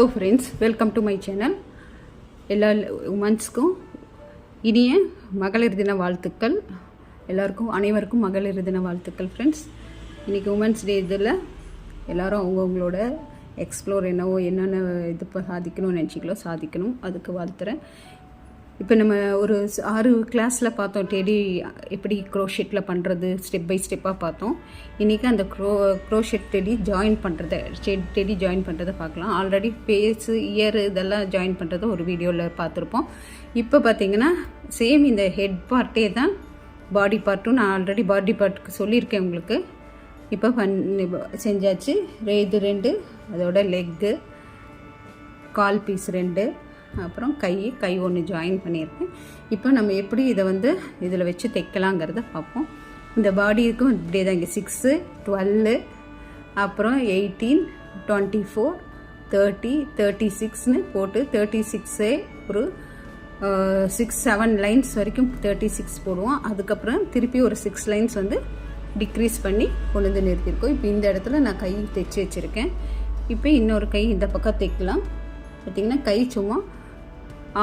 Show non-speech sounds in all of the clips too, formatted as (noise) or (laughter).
Hello friends welcome to my channel எல்லா உமன்ஸ்க்கும் இனிய மகளிர் தின வாழ்த்துக்கள். எல்லாருக்கும் அனைவருக்கும் மகளிர் தின வாழ்த்துக்கள் ஃப்ரெண்ட்ஸ் இன்றைக்கி உமன்ஸ் டே இதில் எல்லோரும் அவங்கவுங்களோட எக்ஸ்ப்ளோர் என்னவோ என்னென்ன இது இப்போ சாதிக்கணும்னு நினச்சிக்கலோ சாதிக்கணும். அதுக்கு வாழ்த்துறேன். இப்போ நம்ம ஒரு ஆறு கிளாஸில் பார்த்தோம். டெடி எப்படி க்ரோஷெட்டில் பண்ணுறது ஸ்டெப் பை ஸ்டெப்பாக பார்த்தோம். இன்றைக்கி அந்த க்ரோ க்ரோஷெட் டெடி ஜாயின் பண்ணுறத டெடி ஜாயின் பண்ணுறதை பார்க்கலாம். ஆல்ரெடி ஃபேஸு இயர் இதெல்லாம் ஜாயின் பண்ணுறத ஒரு வீடியோவில் பார்த்துருப்போம். இப்போ பார்த்தீங்கன்னா சேம் இந்த ஹெட் பார்ட்டே தான் பாடி பார்ட்டும் நான் ஆல்ரெடி பாடி பார்ட்டுக்கு சொல்லியிருக்கேன் உங்களுக்கு. இப்போ பண் செஞ்சாச்சு. ரெ- இது ரெண்டு அதோட லெக்கு கால் பீஸ் ரெண்டு. அப்புறம் கை கை ஒன்று ஜாயின் பண்ணியிருக்கேன். இப்போ நம்ம எப்படி இதை வந்து இதில் வச்சு தைக்கலாங்கிறத பார்ப்போம். இந்த பாடிக்கும் இப்படியே தான் இங்கே சிக்ஸு டுவெல்லு அப்புறம் eighteen twenty four thirty thirty சிக்ஸ்னு போட்டு தேர்ட்டி சிக்ஸே ஒரு சிக்ஸ் செவன் லைன்ஸ் வரைக்கும் தேர்ட்டி சிக்ஸ் போடுவோம். அதுக்கப்புறம் திருப்பி ஒரு சிக்ஸ் லைன்ஸ் வந்து டிக்ரீஸ் பண்ணி கொண்டு வந்து நிறுத்தியிருக்கோம். இப்போ இந்த இடத்துல நான் கை தைச்சி வச்சுருக்கேன். இப்போ இன்னொரு கை இந்த பக்கம் தைக்கலாம். பார்த்திங்கன்னா கை சும்மா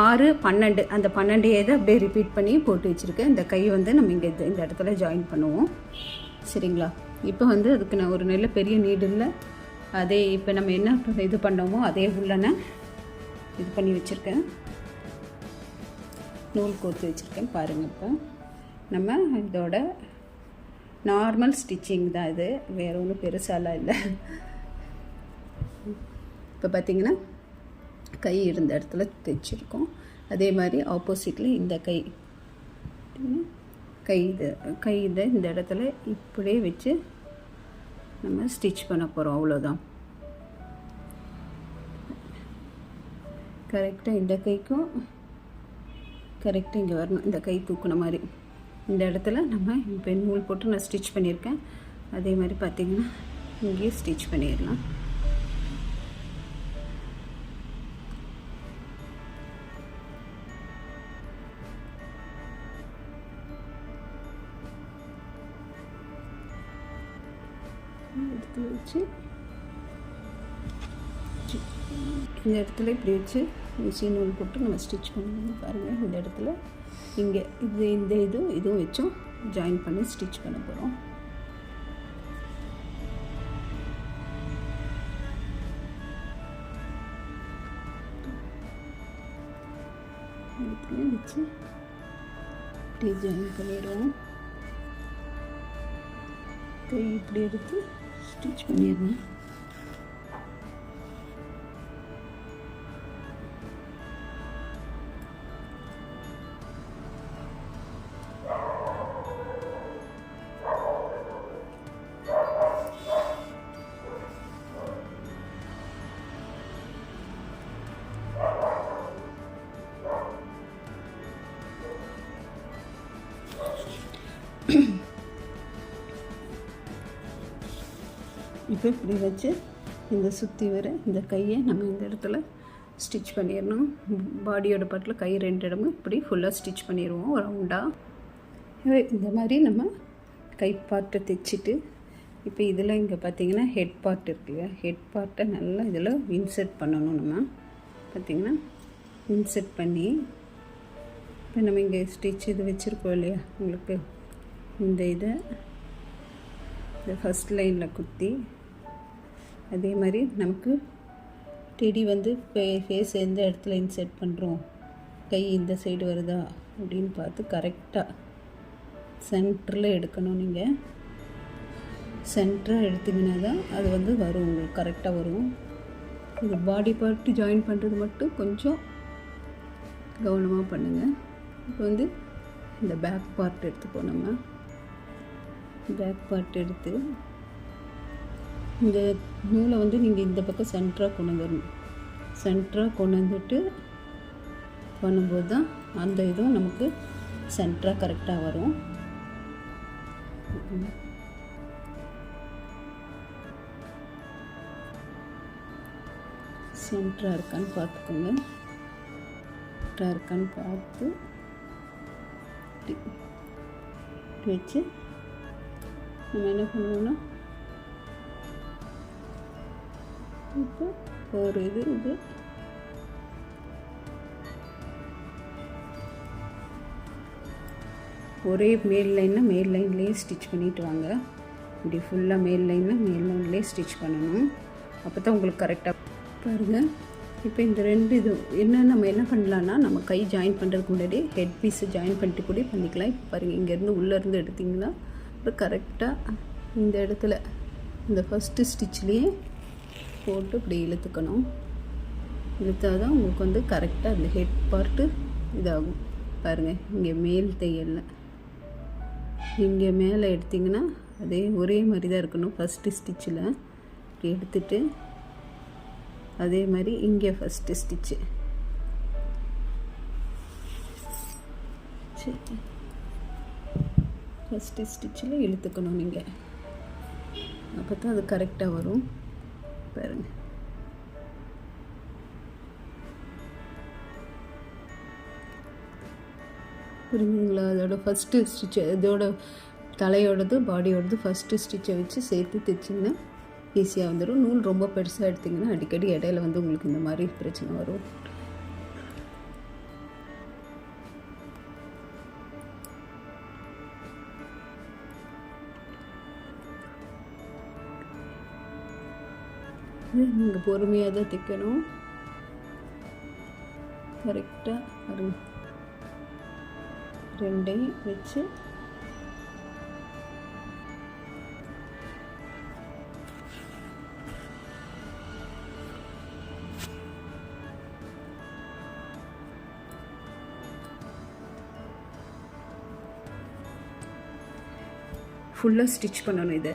ஆறு பன்னெண்டு அந்த பன்னெண்டையே தான் அப்படியே ரிப்பீட் பண்ணி போட்டு வச்சுருக்கேன். இந்த கை வந்து நம்ம இங்கே இந்த இந்த இடத்துல ஜாயின் பண்ணுவோம். சரிங்களா? இப்போ வந்து அதுக்கு நான் ஒரு நல்ல பெரிய நீடில் அதே இப்போ நம்ம என்ன இது பண்ணோமோ அதே உள்ளன இது பண்ணி வச்சுருக்கேன். நூல் கோர்த்து வச்சுருக்கேன் பாருங்கள் இப்போ. நம்ம இதோட நார்மல் ஸ்டிச்சிங் தான் இது. வேறு ஒன்றும் பெருசாலாம் இல்லை. இப்போ பார்த்தீங்கன்னா கை இருந்த இடத்துல தைச்சிருக்கோம். அதே மாதிரி ஆப்போசிட்டில் இந்த கை. கை இது கை இதை இந்த இடத்துல இப்படியே வச்சு நம்ம ஸ்டிச் பண்ண போகிறோம் அவ்வளோதான் கரெக்டாக இந்த கைக்கும் கரெக்டாக இங்கே வரணும். இந்த கை தூக்குன மாதிரி. இந்த இடத்துல நம்ம இப்போ நூல் போட்டு நான் ஸ்டிச் பண்ணியிருக்கேன். அதே மாதிரி பார்த்தீங்கன்னா இங்கேயே ஸ்டிச் பண்ணிடலாம். எடுத்து வச்சு இந்த இடத்துல இப்படி வச்சு மிஷின் நூல் போட்டு நம்ம ஸ்டிச் பண்ணணும் பாருங்கள் இந்த இடத்துல இங்கே இது இந்த இதுவும் இதுவும் வச்சும் ஜாயின் பண்ணி ஸ்டிச் பண்ண போகிறோம் இடத்துலையும் வச்சு இப்படி ஜாயின் பண்ணிடுவோம். கை இப்படி எடுத்து ஸ்டிச் பண்ணிடணும் (clears throat) இப்போ இப்படி வச்சு இந்த சுற்றி வர இந்த கையை நம்ம இந்த இடத்துல ஸ்டிச் பண்ணிடணும். பாடியோட பாட்டில் கை ரெண்டு இடமும் இப்படி ஃபுல்லாக ஸ்டிச் பண்ணிடுவோம் ரவுண்டாக இந்த மாதிரி நம்ம கை பார்ட்டை தைச்சிட்டு இப்போ இதில் இங்கே பார்த்தீங்கன்னா ஹெட் பார்ட் இருக்கு இல்லையா? ஹெட் பார்ட்டை நல்லா இதில் இன்செர்ட் பண்ணணும் நம்ம. பார்த்தீங்கன்னா இன்செர்ட் பண்ணி இப்போ நம்ம இங்கே ஸ்டிச் இது வச்சுருக்கோம் இல்லையா? உங்களுக்கு இந்த இதை இந்த ஃபஸ்ட் லைனில் குத்தி அதே மாதிரி நமக்கு டெடி வந்து ஃபே ஃபேஸ் எந்த இடத்துல இன்செர்ட் பண்ணுறோம் கை இந்த சைடு வருதா? அப்படின்னு பார்த்து கரெக்டாக சென்டரில் எடுக்கணும் நீங்கள் சென்டராக எடுத்தீங்கன்னா தான் அது வந்து வரும் உங்களுக்கு கரெக்டாக வரும். இந்த பாடி பார்ட்டு ஜாயின் பண்ணுறது மட்டும் கொஞ்சம் கவனமாக பண்ணுங்கள் இப்போ வந்து இந்த பேக் பார்ட் எடுத்துப்போம் நம்ம. பேக் பார்ட் எடுத்து இந்த நூலை வந்து நீங்கள் இந்த பக்கம் சென்டராக கொண்டு வரணும் சென்டராக கொண்டு வந்துட்டு பண்ணும்போது தான் அந்த இதுவும் நமக்கு சென்டராக கரெக்டாக வரும். சென்டராக இருக்கான்னு பார்த்துக்கோங்க. கரெக்டாக இருக்கான்னு பார்த்து வச்சு நம்ம என்ன பண்ணுவோம்னா இப்போ ஒரு இது இது. ஒரே மேல் லைன்னா மேல் லைன்லேயே ஸ்டிச் பண்ணிட்டு வாங்க. இப்படி ஃபுல்லாக மேல் லைனில் மேல் லைன்லேயே ஸ்டிச் பண்ணணும். அப்போ தான் உங்களுக்கு கரெக்டாக பாருங்கள் இப்போ இந்த ரெண்டு இது என்ன நம்ம என்ன பண்ணலான்னா நம்ம கை ஜாயின் பண்ணுறதுக்கு முன்னாடி ஹெட் பீஸை ஜாயின் பண்ணிட்டு கூட பண்ணிக்கலாம். இப்போ பாருங்கள் இங்கேருந்து உள்ளேருந்து எடுத்திங்கன்னா இப்போ கரெக்டாக இந்த இடத்துல இந்த ஃபஸ்ட்டு ஸ்டிச்லேயே போட்டு இப்படி இழுத்துக்கணும். இழுத்தா தான் உங்களுக்கு வந்து கரெக்டாக அந்த ஹெட் பார்ட்டு இதாகும். பாருங்கள் இங்கே மேல் தையலில். இங்கே மேலே எடுத்திங்கன்னா அதே ஒரே மாதிரி தான் இருக்கணும் ஃபஸ்ட்டு ஸ்டிச்சில் இப்படி எடுத்துட்டு அதே மாதிரி இங்கே ஃபஸ்ட்டு ஸ்டிச்சு சரி. ஃபஸ்ட்டு ஸ்டிச்சில் இழுத்துக்கணும் நீங்கள் அப்போ தான் அது கரெக்டாக வரும். பாருங்கள் புரிஞ்சுங்களா அதோட ஃபஸ்ட்டு ஸ்டிச்சை இதோட தலையோடது பாடியோடது ஃபஸ்ட்டு ஸ்டிச்சை வச்சு சேர்த்து தைச்சிங்கன்னா ஈஸியாக வந்துடும் நூல் ரொம்ப பெருசாக எடுத்திங்கன்னா அடிக்கடி இடையில வந்து உங்களுக்கு இந்த மாதிரி பிரச்சனை வரும். நீங்கள் பொறுமையாக தான் தைக்கணும். கரெக்டாக ஒரு ரெண்டையும் வச்சு. ஃபுல்லாக ஸ்டிச் பண்ணணும் இதை.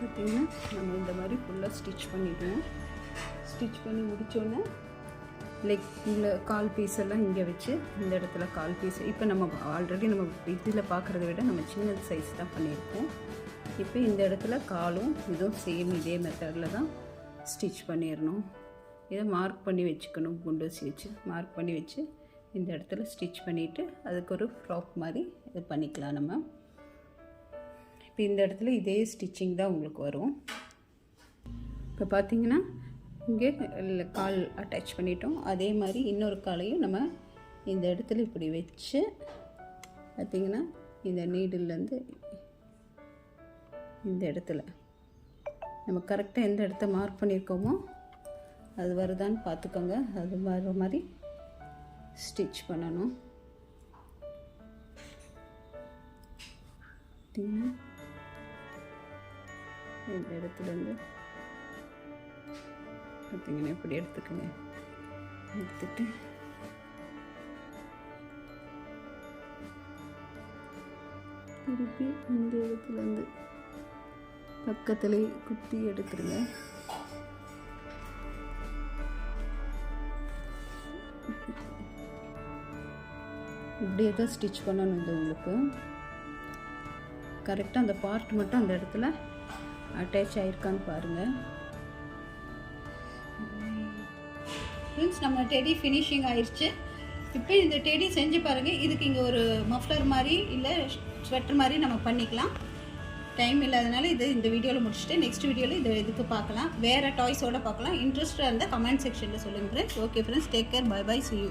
பார்த்தீங்கன்னா நம்ம இந்த மாதிரி ஃபுல்லாக ஸ்டிச் பண்ணிவிடுவோம் ஸ்டிச் பண்ணி முடித்தோன்னே லெக் இந்த கால் பீஸ் எல்லாம் இங்கே வச்சு இந்த இடத்துல கால் பீஸ் இப்போ நம்ம ஆல்ரெடி நம்ம இதில் பார்க்குறத விட நம்ம சின்னது சைஸ் தான் பண்ணியிருக்கோம். இப்போ இந்த இடத்துல காலும் இதுவும் சேம் இதே மெத்தடில் தான் ஸ்டிச் பண்ணிடணும். இதை மார்க் பண்ணி வச்சுக்கணும் குண்டூசி வச்சு மார்க் பண்ணி வச்சு இந்த இடத்துல ஸ்டிச் பண்ணிவிட்டு அதுக்கு ஒரு ஃப்ராக் மாதிரி இது பண்ணிக்கலாம் நம்ம. இப்போ இந்த இடத்துல இதே ஸ்டிச்சிங் தான் உங்களுக்கு வரும். இப்போ பார்த்தீங்கன்னா இங்கே கால் அட்டாச் பண்ணிட்டோம். அதே மாதிரி இன்னொரு காலையும் நம்ம இந்த இடத்துல இப்படி வச்சு பார்த்தீங்கன்னா இந்த நீடில்லேருந்து இந்த இடத்துல. நம்ம கரெக்டாக எந்த இடத்த மார்க் பண்ணியிருக்கோமோ அது வருதான்னு பார்த்துக்கோங்க. அது வர மாதிரி ஸ்டிச் பண்ணணும். பார்த்திங்கன்னா இந்த இடத்துலேருந்து பார்த்திங்கன்னா இப்படி எடுத்துக்கோங்க. எடுத்துட்டு திருப்பி இந்த இடத்துலேருந்து பக்கத்துலேயே குத்தி எடுத்துருங்க. இப்படியே தான் ஸ்டிச் பண்ணணும் இது உங்களுக்கு. கரெக்டாக அந்த பார்ட் மட்டும் அந்த இடத்துல அட்டாச் ஆயிருக்கான்னு பாருங்கள் ஃப்ரெண்ட்ஸ் நம்ம டெடி ஃபினிஷிங் ஆயிடுச்சு இப்போ இந்த டெடி செஞ்சு பாருங்கள் இதுக்கு இங்கே ஒரு மஃப்ளர் மாதிரி இல்லை ஸ்வெட்டர் மாதிரி நம்ம பண்ணிக்கலாம். டைம் இல்லாதனால இது இந்த வீடியோவில் முடிச்சுட்டு நெக்ஸ்ட் வீடியோவில் இது இதுக்கு பார்க்கலாம். வேறு டாய்ஸோடு பார்க்கலாம். இன்ட்ரெஸ்ட்டாக இருந்தால் கமெண்ட் செக்ஷனில் சொல்லுங்கள் okay friends take care bye bye see you